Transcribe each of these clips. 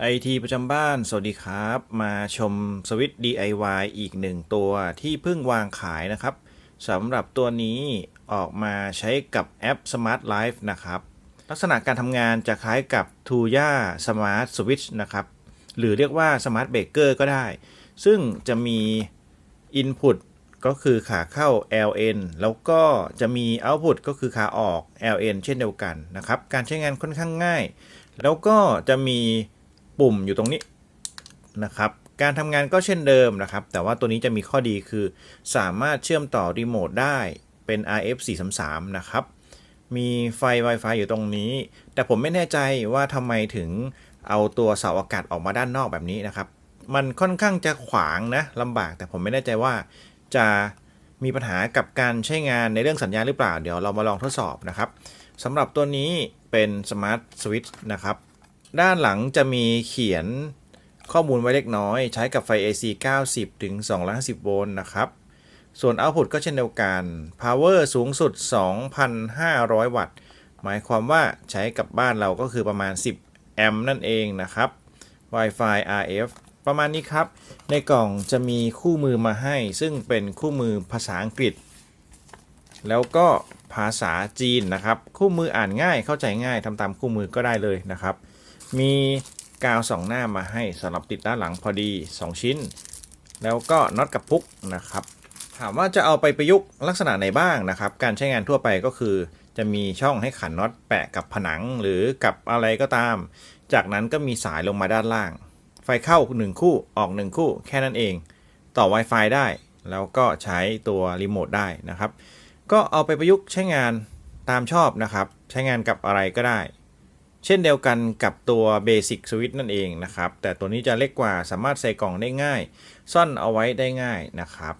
ไอทีประจำบ้าน สวัสดีครับ มาชมสวิตช์ DIY อีกหนึ่งตัวที่เพิ่งวางขายนะครับสำหรับตัวนี้ออกมาใช้กับแอป Smart Life นะครับ ลักษณะการทำงานจะคล้ายกับ Tuya Smart Switch นะครับ หรือเรียกว่า Smart Baker ก็ได้ ซึ่งจะมี Input ก็คือขาเข้า LN แล้วก็จะมี Output ก็คือขาออก LN เช่นเดียวกันนะครับ การใช้งานค่อนข้างง่าย แล้วก็จะมี ปุ่มอยู่ตรงนี้นะครับการทำงานก็เช่นเดิมนะครับ แต่ว่าตัวนี้จะมีข้อดีคือ สามารถเชื่อมต่อรีโมทได้เป็น RF433 นะครับ มีไฟ Wi-Fi อยู่ตรงนี้ แต่ผมไม่แน่ใจว่าทำไมถึงเอาตัวเสาอากาศออกมาด้านนอกแบบนี้นะครับ มันค่อนข้างจะขวางนะลำบาก แต่ผมไม่แน่ใจว่าจะมีปัญหากับการใช้งานในเรื่องสัญญาณหรือเปล่า เดี๋ยวเรามาลองทดสอบนะครับสำหรับตัวนี้เป็น Smart Switch นะครับ ด้านหลังจะมีเขียนข้อมูลไว้เล็กน้อย ใช้กับไฟ AC 90 ถึง 250 โวลต์นะครับ ส่วน Output ก็เช่นเดียวกัน Power สูงสุด 2,500 วัตต์ หมายความว่าใช้กับบ้านเราก็คือประมาณ 10 แอมป์นั่นเองนะครับ Wi-Fi RF ประมาณนี้ครับ ในกล่องจะมีคู่มือมาให้ ซึ่งเป็นคู่มือภาษาอังกฤษ แล้วก็ภาษาจีนนะครับ คู่มืออ่านง่ายเข้าใจง่ายทำตามคู่มือก็ได้เลยนะครับ มีกาวสองหน้ามาให้สำหรับติดด้านหลังพอดี 2 ชิ้น แล้วก็น็อตกับพุกนะครับ ถามว่าจะเอาไปประยุกต์ลักษณะไหนบ้างนะครับ การใช้งานทั่วไปก็คือ จะมีช่องให้ขันน็อตแปะกับผนังหรือกับอะไรก็ตาม จากนั้นก็มีสายลงมาด้านล่าง ไฟเข้า 1 คู่ออก 1 คู่แค่นั้นเอง ต่อ Wi-Fi ได้ แล้วก็ใช้ตัวรีโมทได้นะครับ ก็เอาไปประยุกต์ใช้งานตามชอบนะครับ ใช้งานกับอะไรก็ได้ เช่นเดียวกันกับตัว Basic Switch นั่นเองนะครับ แต่ตัวนี้จะเล็กกว่าสามารถใส่กล่องได้ง่าย ซ่อนเอาไว้ได้ง่ายนะครับ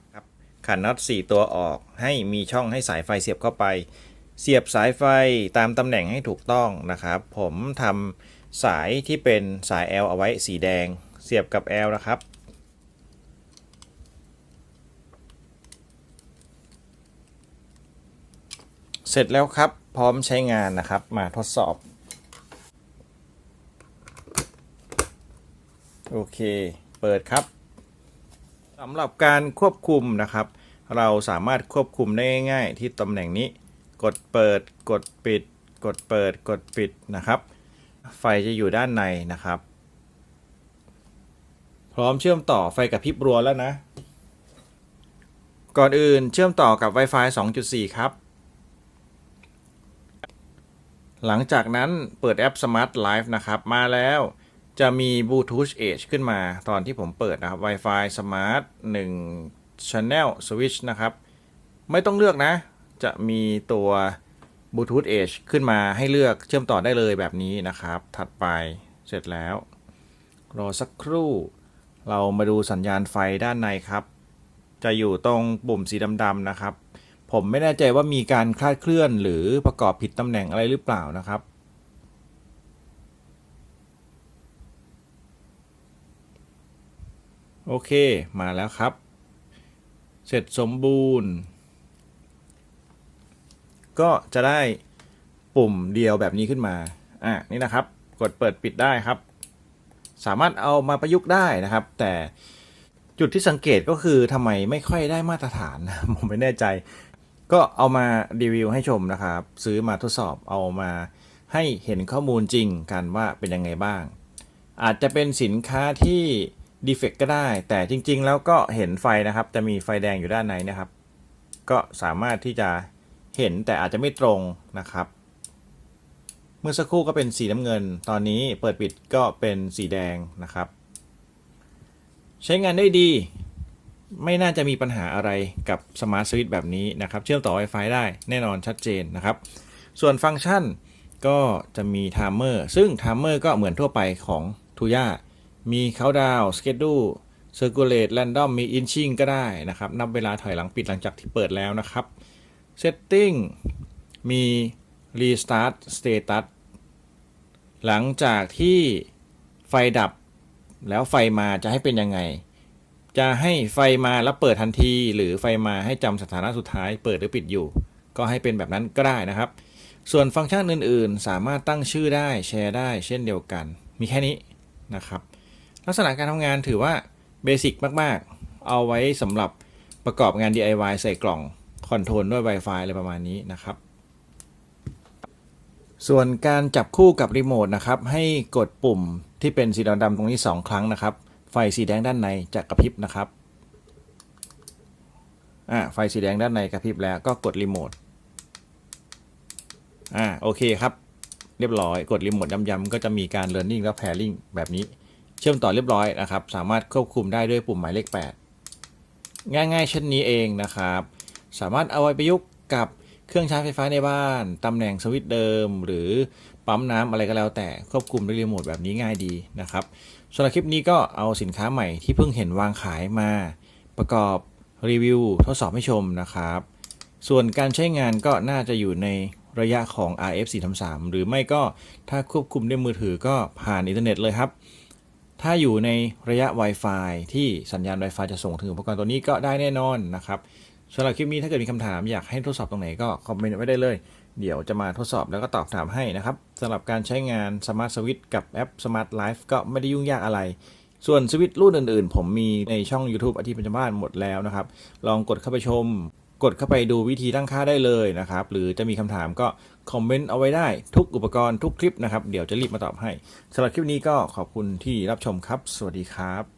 ขันน็อต4ตัวออกให้มีช่องให้สายไฟเสียบเข้าไป เสียบสายไฟตามตำแหน่งให้ถูกต้องนะครับ ผมทำสายที่เป็นสาย L เอาไว้สีแดง เสียบกับ L นะครับเสร็จแล้วครับ พร้อมใช้งานนะครับ มาทดสอบ โอเค เปิดครับสำหรับการควบคุมนะครับ เราสามารถควบคุมได้ง่ายๆ ที่ตำแหน่งนี้ กดเปิด กดปิด กดเปิด กดปิดนะครับ ไฟจะอยู่ด้านในนะครับ พร้อมเชื่อมต่อไฟกับพริบรัวแล้วนะ ก่อนอื่นเชื่อมต่อกับ Wi-Fi 2.4 ครับ หลังจากนั้นเปิดแอป Smart Life นะครับ มาแล้ว จะมี Bluetooth Edge ขึ้นมาตอนที่ผมเปิดนะครับ Wi-Fi Smart 1 Channel Switch นะครับ ไม่ต้องเลือกนะ จะมีตัว Bluetooth Edge ขึ้นมาให้เลือกเชื่อมต่อได้เลยแบบนี้นะครับ ถัดไปเสร็จแล้ว รอสักครู่ เรามาดูสัญญาณไฟด้านในครับ จะอยู่ตรงปุ่มสีดำๆนะครับ ผมไม่แน่ใจว่ามีการคลาดเคลื่อนหรือประกอบผิดตำแหน่งอะไรหรือเปล่านะครับ โอเค มาแล้วครับ เสร็จสมบูรณ์ ก็จะได้ปุ่มเดียวแบบนี้ขึ้นมา อะนี่นะครับ กดเปิดปิดได้ครับ สามารถเอามาประยุกต์ได้นะครับ แต่จุดที่สังเกตก็คือทำไมไม่ค่อยได้มาตรฐานผมไม่แน่ใจ ก็เอามารีวิวให้ชมนะครับ ซื้อมาทดสอบเอามาให้เห็นข้อมูลจริงกันว่าเป็นยังไงบ้าง อาจจะเป็นสินค้าที่ ดีเฟกก็ได้ แต่จริง ๆ แล้วก็เห็นไฟนะครับ จะมีไฟแดงอยู่ด้านในนะครับ ก็สามารถที่จะเห็นแต่อาจจะไม่ตรงนะครับ เมื่อสักครู่ก็เป็นสีน้ำเงิน ตอนนี้เปิดปิดก็เป็นสีแดงนะครับ ใช้งานได้ดี ไม่น่าจะมีปัญหาอะไรกับสมาร์ทสวิตช์แบบนี้นะครับ เชื่อมต่อ Wi-Fi ได้แน่นอนชัดเจนนะครับ ส่วนฟังก์ชันก็จะมีไทม์เมอร์ซึ่งไทม์เมอร์ก็เหมือนทั่วไปของทูย่า มีเขาดาวสเกจดูเซอร์คูลเลตแรนดอมมีอินชิงก็ได้นะครับ นับเวลาถอยหลังปิดหลังจากที่เปิดแล้วนะครับเซตติ้งมีรีสตาร์ทสเตตัสหลังจากที่ไฟดับแล้วไฟมาจะให้เป็นยังไง จะให้ไฟมาแล้วเปิดทันที หรือไฟมาให้จำสถานะสุดท้ายเปิดหรือปิดอยู่ ก็ให้เป็นแบบนั้นก็ได้นะครับ ส่วนฟังก์ชันอื่นๆ สามารถตั้งชื่อได้แชร์ได้เช่นเดียวกัน มีแค่นี้นะครับ ลักษณะการทำงานถือว่าเบสิกมาก ๆ เอาไว้สำหรับประกอบงาน DIY ใส่กล่องคอนโทรลด้วย Wi-Fi อะไรประมาณนี้นะครับ ส่วนการจับคู่กับรีโมทนะครับ ให้กดปุ่มที่เป็นสีดำๆตรงนี้ 2 ครั้งนะครับ ไฟสีแดงด้านในจะกระพริบนะครับอ่าไฟสีแดงด้านในกระพริบแล้วก็กดรีโมทอ่าโอเคครับ เรียบร้อยกดรีโมทย้ำๆก็จะมีการ learning และ pairing แบบนี้ เชื่อมต่อเรียบร้อยนะครับ สามารถควบคุมได้ด้วยปุ่มหมายเลข 8 ง่ายๆเช่นนี้เองนะครับ สามารถเอาไว้ประยุกต์กับเครื่องใช้ไฟฟ้าในบ้าน ตำแหน่งสวิตช์เดิม หรือปั๊มน้ำอะไรก็แล้วแต่ควบคุมด้วยรีโมทแบบนี้ง่ายดีนะครับสำหรับคลิปนี้ก็เอาสินค้าใหม่ที่เพิ่งเห็นวางขายมา ประกอบรีวิวทดสอบให้ชมนะครับ ส่วนการใช้งานก็น่าจะอยู่ในระยะของ RF 433หรือไม่ก็ถ้าควบคุมด้วยมือถือก็ผ่านอินเทอร์เน็ตเลยครับ ถ้าอยู่ในระยะ Wi-Fi ที่สัญญาณ Wi-Fi จะส่งถึงอุปกรณ์ตัวนี้ก็ได้แน่นอนนะครับสำหรับคลิปนี้ถ้าเกิดมีคำถามอยากให้ทดสอบตรงไหนก็คอมเมนต์ไว้ได้เลย เดี๋ยวจะมาทดสอบแล้วก็ตอบถามให้นะครับสำหรับการใช้งาน Smart Switch กับแอป Smart Life ก็ไม่ได้ยุ่งยากอะไร ส่วนสวิตรุ่นอื่นๆ ผมมีในช่อง YouTube อาทิตย์ปัจจุบันหมดแล้วนะครับ ลองกดเข้าไปชม กดเข้าไปดูวิธีตั้งค่าได้เลยนะครับ หรือจะมีคำถามก็คอมเมนต์เอาไว้ได้ทุกอุปกรณ์ทุกคลิปนะครับ เดี๋ยวจะรีบมาตอบให้สำหรับคลิปนี้ก็ขอบคุณที่รับชมครับ สวัสดีครับ